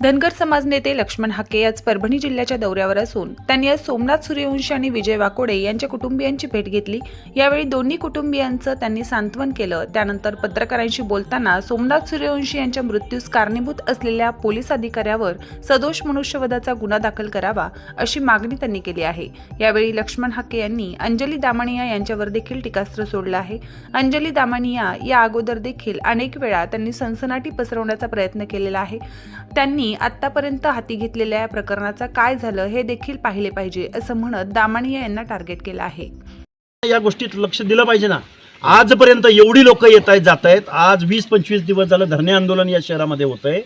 धनगर समाज नेते लक्ष्मण हाके आज परभणी जिल्ह्याच्या दौऱ्यावर असून त्यांनी आज सोमनाथ सूर्यवंशी आणि विजय वाकोडे यांच्या कुटुंबियांची भेट घेतली. यावेळी दोन्ही कुटुंबियांचं त्यांनी सांत्वन केलं. त्यानंतर पत्रकारांशी बोलताना सोमनाथ सूर्यवंशी यांच्या मृत्यूस कारणीभूत असलेल्या पोलीस अधिकाऱ्यावर सदोष मनुष्यवधाचा गुन्हा दाखल करावा अशी मागणी त्यांनी केली आहे. यावेळी लक्ष्मण हाके यांनी अंजली दामणिया यांच्यावर देखील टीकास्त्र सोडलं आहे. अंजली दामणिया या अगोदर देखील अनेक वेळा त्यांनी सनसनाटी पसरवण्याचा प्रयत्न केलेला आहे. त्यांनी आतापर्यंत हाती घेतलेल्या या प्रकरणाचा काय झालं हे देखील पाहिले पाहिजे असं म्हणत दामणिया यांना टार्गेट केलं आहे. या गोष्टीत लक्ष दिलं पाहिजे ना. आजपर्यंत एवढी लोक येत आहेत जात आहेत. आज वीस पंचवीस दिवस झालं धरणे आंदोलन या शहरामध्ये होत आहे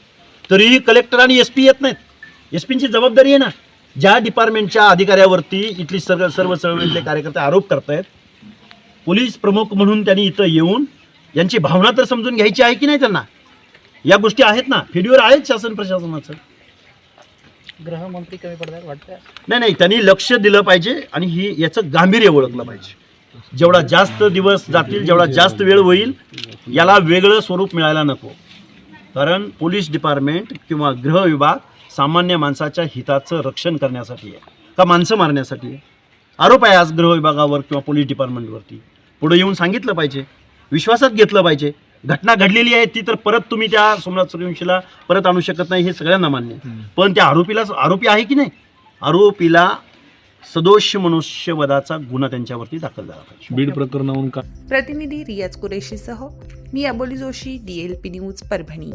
तरीही कलेक्टर आणि एस पी येत नाहीत. एस पींची जबाबदारी आहे ना. ज्या डिपार्टमेंटच्या अधिकाऱ्यावरती इथली सर्व सर्व चळवळीतले कार्यकर्ते आरोप करतायत पोलीस प्रमुख म्हणून त्यांनी इथं येऊन यांची भावना तर समजून घ्यायची आहे की नाही त्यांना? या गोष्टी आहेत ना. फेरीवर आहेत शासन प्रशासनाचं. गृहमंत्री कमी पडतात वाटतं नाही नाही त्यांनी लक्ष दिलं पाहिजे आणि ही याचं गांभीर्य ओळखलं पाहिजे. जेवढा जास्त दिवस जातील जेवढा जास्त वेळ होईल याला वेगळं स्वरूप मिळायला नको. कारण पोलीस डिपार्टमेंट किंवा गृह विभाग सामान्य माणसाच्या हिताचं रक्षण करण्यासाठी आहे. का माणसं मारण्यासाठी आहे? आरोप आहे आज गृह विभागावर किंवा पोलीस डिपार्टमेंटवरती. पुढे येऊन सांगितलं पाहिजे. विश्वासात घेतलं पाहिजे. घटना घडलेली आहे ती तर परत तुम्ही त्या सोमनाथ सूर्यवंशीला परत आणू शकत नाही हे सगळ्यांना मान्य. पण त्या आरोपीला आरोपी आहे की नाही? आरोपीला सदोष मनुष्यवधाचा गुन्हा त्यांच्यावरती दाखल झाला पाहिजे. बीड प्रकरणावरून का प्रतिनिधी रियाज कुरेशीसह मी अबोली जोशी डीएलपी न्यूज परभणी.